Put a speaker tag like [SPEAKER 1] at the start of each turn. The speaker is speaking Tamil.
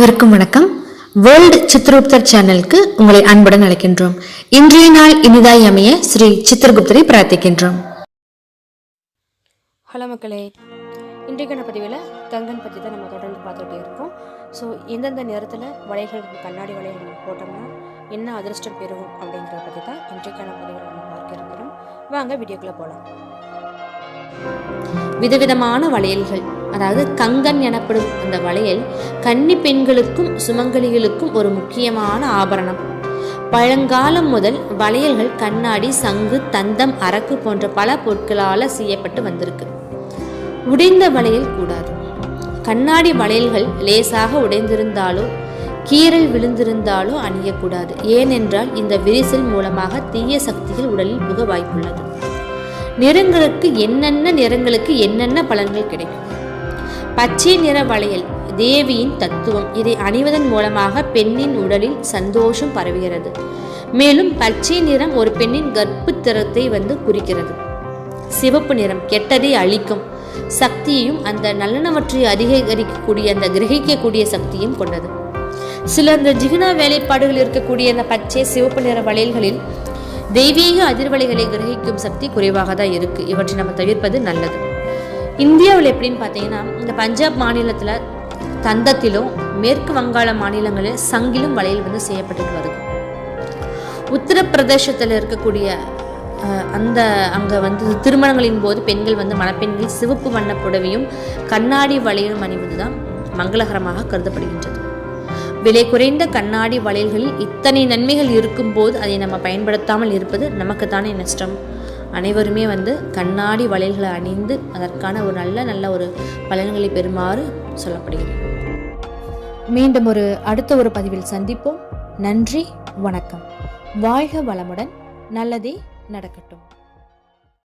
[SPEAKER 1] அனைவருக்கும் வணக்கம். வேர்ல்டு சித்திரகுப்தர் சேனலுக்கு உங்களை அன்புடன் அழைக்கின்றோம். இன்றைய நாள் இனிதாய் அமைய ஸ்ரீ சித்திரகுப்தரை பிரார்த்திக்கின்றோம்.
[SPEAKER 2] ஹலோ மக்களே இன்றைக்கான பதிவில் கங்கன் பற்றி தான் நம்ம தொடர்ந்து பார்த்துட்டே இருக்கோம். ஸோ எந்தெந்த நேரத்தில் வளையல் கண்ணாடி வளையல் நம்ம போட்டோம்னா என்ன அதிர்ஷ்டம் பெறும் அப்படிங்கிறத பற்றி தான் இன்றைக்கான பதிவில் நம்ம பார்க்க இருக்கிறோம். வாங்க வீடியோக்குள்ளே போகலாம் விதவிதமான வளையல்கள் அதாவது கங்கன் எனப்படும் அந்த வளையல் கன்னி பெண்களுக்கும் சுமங்கலிகளுக்கும் ஒரு முக்கியமான ஆபரணம். பழங்காலம் முதல் வளையல்கள் கண்ணாடி சங்கு தந்தம் அரக்கு போன்ற பல பொருட்களால் செய்யப்பட்டு வந்திருக்கு. உடைந்த வளையல் கூடாது. கண்ணாடி வளையல்கள் லேசாக உடைந்திருந்தாலோ கீறல் விழுந்திருந்தாலோ அணியக்கூடாது. ஏனென்றால் இந்த விரிசல் மூலமாக தீய சக்திகள் உடலில் புக வாய்ப்புள்ளது. நிறங்களுக்கு என்னென்ன நிறங்களுக்கு என்னென்ன பலன்கள் கிடைக்கும்? பச்சை நிற வளையல் தேவியின் தத்துவம். இதை அணிவதன் மூலமாக பெண்ணின் உடலில் சந்தோஷம் பரவுகிறது. மேலும் பச்சை நிறம் ஒரு பெண்ணின் கர்ப்பத்திரத்தை வந்து குறிக்கிறது. சிவப்பு நிறம் கெட்டதை அழிக்கும் சக்தியையும் அந்த நல்லனவற்றை அதிகரிக்கக்கூடிய அந்த கிரகிக்கக்கூடிய சக்தியும் கொண்டது. சில அந்த ஜிகுனா வேலைப்பாடுகள் இருக்கக்கூடிய அந்த பச்சை சிவப்பு நிற வளையல்களில் தெய்வீக அதிர்வலைகளை கிரகிக்கும் சக்தி குறைவாக தான் இருக்கு. இவற்றை நம்ம தவிர்ப்பது நல்லது. இந்தியாவில் எப்படின்னு பார்த்தீங்கன்னா இந்த பஞ்சாப் மாநிலத்தில் தந்தத்திலும் மேற்கு வங்காள மாநிலங்களில் சங்கிலும் வளையல் வந்து செய்யப்பட்டுட்டு வருது. உத்தரப்பிரதேசத்தில் இருக்கக்கூடிய அந்த அங்கே வந்து திருமணங்களின் போது பெண்கள் வந்து மணப்பெண்கள் சிவப்பு வண்ண புடவையும் கண்ணாடி வளையலும் அணிவது தான் மங்களகரமாக கருதப்படுகின்றது. விலை குறைந்த கண்ணாடி வளையல்களில் இத்தனை நன்மைகள் இருக்கும்போது அதை நம்ம பயன்படுத்தாமல் இருப்பது நமக்கு தானே நஷ்டம். அனைவருமே வந்து கண்ணாடி வளையல்களை அணிந்து அதற்கான ஒரு நல்ல நல்ல ஒரு பலன்களை பெறுமாறு சொல்லப்படுகிறது மீண்டும் ஒரு அடுத்த ஒரு பதிவில் சந்திப்போம். நன்றி வணக்கம். வாழ்க வளமுடன். நல்லதே நடக்கட்டும்.